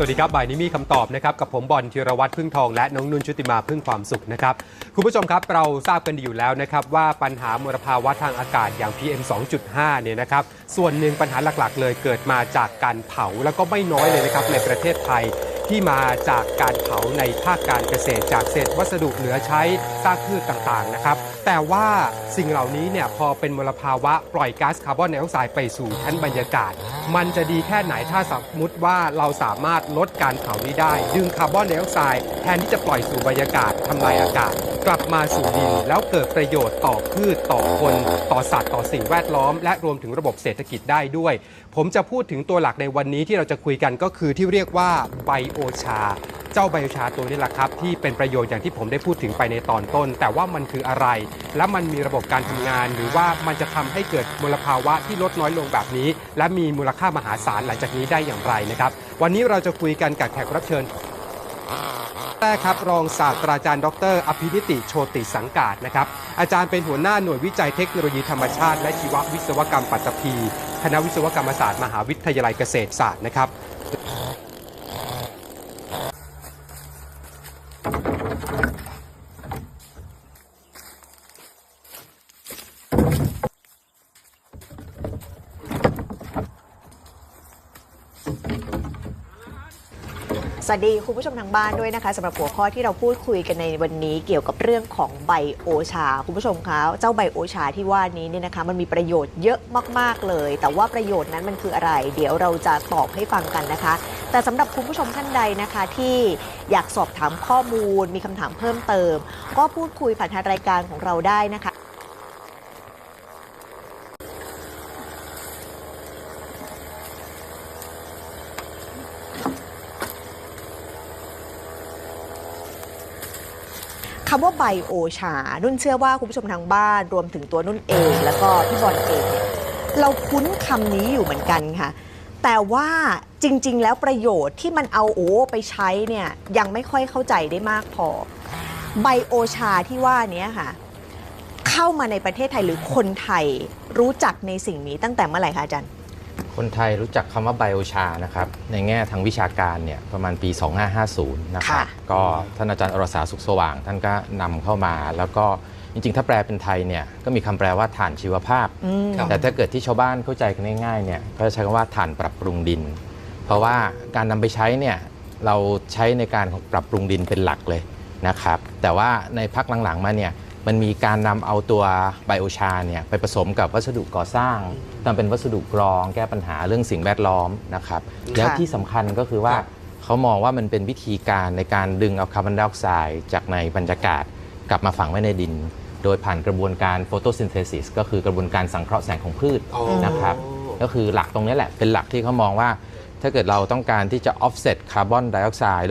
สวัสดีครับบ่ายนี้มีคำตอบนะครับกับผมบอลธีรวัตรพึ่งทองและน้องนุ่นชุติมาพึ่งความสุขนะครับคุณผู้ชมครับเราทราบกันดีอยู่แล้วนะครับว่าปัญหามลภาวะทางอากาศอย่าง PM 2.5 เนี่ยนะครับส่วนหนึ่งปัญหาหลักๆ เลยเกิดมาจากการเผาแล้วก็ไม่น้อยเลยนะครับในประเทศไทย ที่มาจากการเผาในภาคการเกษตร จากเศษวัสดุเหลือใช้ซากพืชต่างๆนะครับ แต่ว่าสิ่งเหล่านี้เนี่ยพอเป็นมลภาวะปล่อยก๊าซคาร์บอนไดออกไซด์ไปสู่ชั้นบรรยากาศ มันจะดีแค่ไหนถ้าสมมติว่าเราสามารถลดการเผานี้ได้ ดึงคาร์บอนไดออกไซด์แทนที่จะปล่อยสู่บรรยากาศทำลายอากาศ กลับมาสู่ดินแล้วเกิดประโยชน์ต่อพืชต่อคน ต่อสัตว์ต่อสิ่งแวดล้อม และรวมถึงระบบเศรษฐกิจได้ด้วย ผมจะพูดถึงตัวหลักในวันนี้ที่เราจะคุยกันก็คือที่เรียกว่าไบโโอชา เจ้าไบโอชาตัวนี้แหละครับ ที่เป็นประโยชน์อย่างที่ผมได้พูดถึงไปในตอนต้น แต่ว่ามันคืออะไร และมันมีระบบการทำงาน หรือว่ามันจะทำให้เกิดมลภาวะที่ลดน้อยลงแบบนี้ และมีมูลค่ามหาศาลหลังจากนี้ได้อย่างไรนะครับ วันนี้เราจะคุยกันกับแขกรับเชิญแรกครับรองศาสตราจารย์ ดร อภินิติโชติสังกาศนะครับอาจารย์เป็นหัวหน้าหน่วยวิจัยเทคโนโลยีธรรมชาติ และชีววิศวกรรมปัตตภีคณะวิศวกรรมศาสตร์มหาวิทยาลัยเกษตรศาสตร์นะครับ สวัสดีคุณผู้ชมทางบ้านด้วยนะคะสำหรับหัวข้อที่เราพูดคุยกันในวันนี้เกี่ยวกับเรื่องของไบโอชา คุณผู้ชมคะเจ้าไบโอชาที่ว่านี้เนี่ยนะคะ มันมีประโยชน์เยอะมากๆเลย แต่ว่าประโยชน์นั้นมันคืออะไร เดี๋ยวเราจะตอบให้ฟังกันนะคะ แต่สำหรับคุณผู้ชมท่านใดนะคะ ที่อยากสอบถามข้อมูล มีคำถามเพิ่มเติม ก็พูดคุยผ่านทางรายการของเราได้นะคะ คำว่าไบโอชา นุ่นเชื่อว่าคุณผู้ชมทางบ้านรวมถึงตัวนุ่นเอง แล้วก็พี่บอลเองเนี่ยเราคุ้นคำนี้อยู่เหมือนกันค่ะ แต่ว่าจริง ๆ แล้วประโยชน์ที่มันเอาโอไปใช้เนี่ยยังไม่ค่อยเข้าใจได้มากพอไบโอชาที่ว่านี้ค่ะเข้ามาในประเทศไทยหรือคนไทยรู้จักในสิ่งนี้ตั้งแต่เมื่อไหร่คะอาจารย์ คนไทยรู้จักคำว่าไบโอชานะครับ ในแง่ทางวิชาการเนี่ยประมาณปี 2550 นะครับค่ะก็ท่านอาจารย์อรสาสุขสว่าง ท่านก็นำเข้ามา แล้วก็จริงๆ ถ้าแปลเป็นไทยเนี่ยก็มีคำแปลว่าถ่านชีวภาพอืมครับแต่ถ้าเกิดที่ชาวบ้านเข้าใจกันง่ายๆเนี่ยก็จะใช้คำว่าถ่านปรับปรุงดิน เพราะว่าการนำไปใช้เนี่ยเราใช้ในการของปรับปรุงดินเป็นหลักเลยนะครับ แต่ว่าในพักหลังๆมาเนี่ย มันมีการนำเอาตัวไบโอชาเนี่ยไปผสมกับวัสดุก่อสร้างทำเป็นวัสดุกรองแก้ปัญหาเรื่องสิ่งแวดล้อมนะครับ แล้วที่สำคัญก็คือว่าครับเขามองว่ามันเป็นวิธีการในการดึงเอาคาร์บอนไดออกไซด์จากในบรรยากาศกลับมาฝังไว้ในดิน โดยผ่านกระบวนการโฟโตซินเทซิสก็คือกระบวนการสังเคราะห์แสงของพืชอ๋อนะครับ ก็คือหลักตรงนี้แหละเป็นหลักที่เขามองว่า ถ้าเกิดเราต้องการที่จะ offset คาร์บอนไดออกไซด์